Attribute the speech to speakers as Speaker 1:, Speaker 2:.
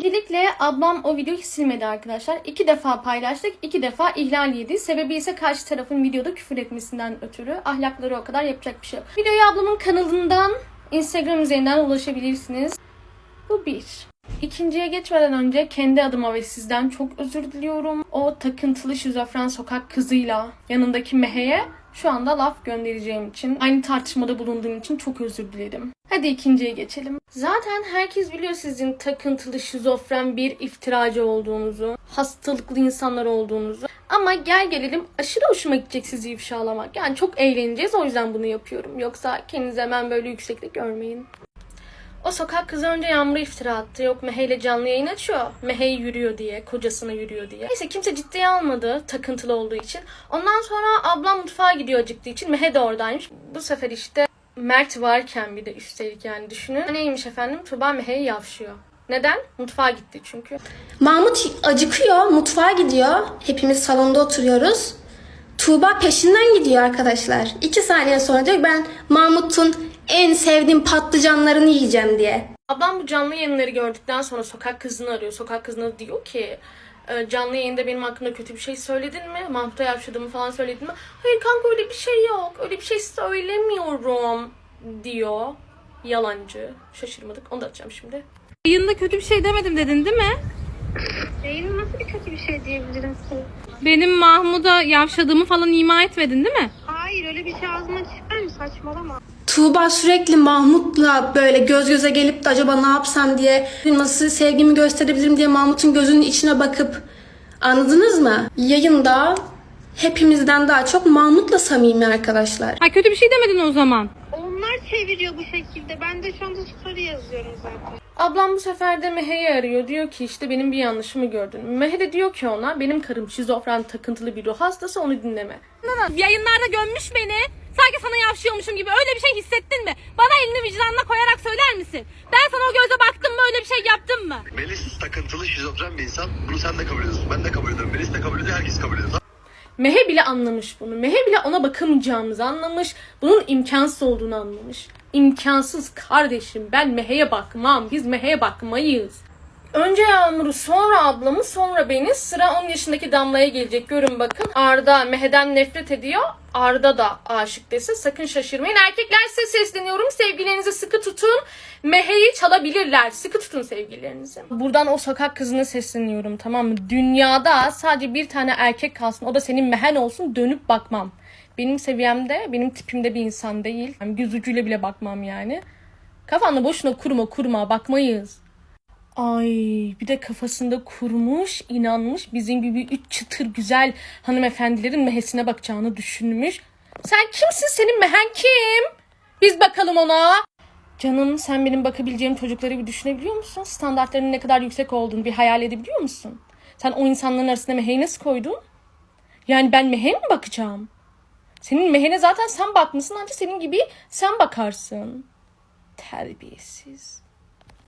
Speaker 1: Öncelikle ablam o videoyu silmedi arkadaşlar. İki defa paylaştık, iki defa ihlal yedi. Sebebi ise karşı tarafın videoda küfür etmesinden ötürü. Ahlakları o kadar yapacak bir şey. Videoyu ablamın kanalından Instagram üzerinden ulaşabilirsiniz. Bu bir. İkinciye geçmeden önce kendi adıma ve sizden çok özür diliyorum. O takıntılı şizofren sokak kızıyla yanındaki Mehe'ye şu anda laf göndereceğim için, aynı tartışmada bulunduğum için çok özür dilerim. Hadi ikinciye geçelim. Zaten herkes biliyor sizin takıntılı şizofren bir iftiracı olduğunuzu, hastalıklı insanlar olduğunuzu. Ama gel gelelim aşırı hoşuma gidecek sizi ifşalamak. Yani çok eğleneceğiz o yüzden bunu yapıyorum. Yoksa kendinizi hemen böyle yüksekte görmeyin. O sokak kızı önce Yağmur'a iftira attı. Yok Mehe ile canlı yayın açıyor. Mehe yürüyor diye, kocasına yürüyor diye. Neyse kimse ciddiye almadı takıntılı olduğu için. Ondan sonra ablam mutfağa gidiyor acıktığı için. Mehe de oradaymış. Bu sefer işte Mert varken bir de üstelik yani düşünün. Neymiş efendim? Tuba Mehe'ye yavşıyor. Neden? Mutfağa gitti çünkü.
Speaker 2: Mahmut acıkıyor, mutfağa gidiyor. Hepimiz salonda oturuyoruz. Tuğba peşinden gidiyor arkadaşlar. İki saniye sonra diyor ki, ben Mahmut'un en sevdiğim patlıcanlarını yiyeceğim diye.
Speaker 1: Ablam bu canlı yayınları gördükten sonra sokak kızını arıyor. Sokak kızına diyor ki "E, canlı yayında benim hakkında kötü bir şey söyledin mi? Mahmut'a yavşadığımı falan söyledin mi? Hayır kanka öyle bir şey yok. Öyle bir şey söylemiyorum diyor. Yalancı. Şaşırmadık. Onu da atacağım şimdi.
Speaker 3: Yayında kötü bir şey demedim dedin değil mi?
Speaker 4: Yayın nasıl bir kötü bir şey diyebilirim size?
Speaker 3: Benim Mahmut'a yavşadığımı falan ima etmedin değil mi?
Speaker 4: Hayır öyle bir şey ağzıma çıkar mı? Saçmalama.
Speaker 2: Tuğba sürekli Mahmut'la böyle göz göze gelip de acaba ne yapsam diye nasıl sevgimi gösterebilirim diye Mahmut'un gözünün içine bakıp anladınız mı? Yayında hepimizden daha çok Mahmut'la samimi arkadaşlar.
Speaker 3: Ha kötü bir şey demedin o zaman.
Speaker 4: Onlar çeviriyor bu şekilde. Ben de şu anda story yazıyorum zaten.
Speaker 1: Ablam bu sefer de Mehe'yi arıyor. Diyor ki işte benim bir yanlışımı gördün. Mehe de diyor ki ona benim karım şizofren takıntılı bir ruh hastası onu dinleme.
Speaker 3: Yayınlarda gömmüş beni. Sanki sana yavşıyormuşum gibi öyle bir şey hissettin mi? Bana elini vicdanına koyarak söyler misin? Ben sana o göze baktım mı öyle bir şey yaptım mı?
Speaker 5: Melis takıntılı şizofren bir insan. Bunu sen de kabul ediyorsun. Ben de kabul ediyorum. Melis de kabul ediyor. Herkes kabul ediyor.
Speaker 1: Mehe bile anlamış bunu. Mehe bile ona bakamayacağımızı anlamış. Bunun imkansız olduğunu anlamış. İmkansız kardeşim. Ben Mehe'ye bakmam. Biz Mehe'ye bakmayız. Önce Yağmur'u, sonra ablamı, sonra beni. Sıra 10 yaşındaki Damla'ya gelecek. Görün bakın. Arda Mehe'den nefret ediyor. Arda da aşık dese sakın şaşırmayın. Erkekler size sesleniyorum. Sevgilerinizi sıkı tutun. Mehe'yi çalabilirler. Sıkı tutun sevgililerinizi. Buradan o sokak kızına sesleniyorum tamam mı? Dünyada sadece bir tane erkek kalsın. O da senin mehen olsun. Dönüp bakmam. Benim seviyemde, benim tipimde bir insan değil. Yani göz ucuyla bile bakmam yani. Kafanı boşuna kurma kurma bakmayız. Ay bir de kafasında kurmuş, inanmış bizim gibi üç çıtır güzel hanımefendilerin mehesine bakacağını düşünmüş. Sen kimsin senin mehen kim? Biz bakalım ona. Canım sen benim bakabileceğim çocukları bir düşünebiliyor musun? Standartlarının ne kadar yüksek olduğunu bir hayal edebiliyor musun? Sen o insanların arasında meheyi nasıl koydun? Yani ben mehe mi bakacağım? Senin mehene zaten sen bakmışsın ancak senin gibi sen bakarsın. Terbiyesiz.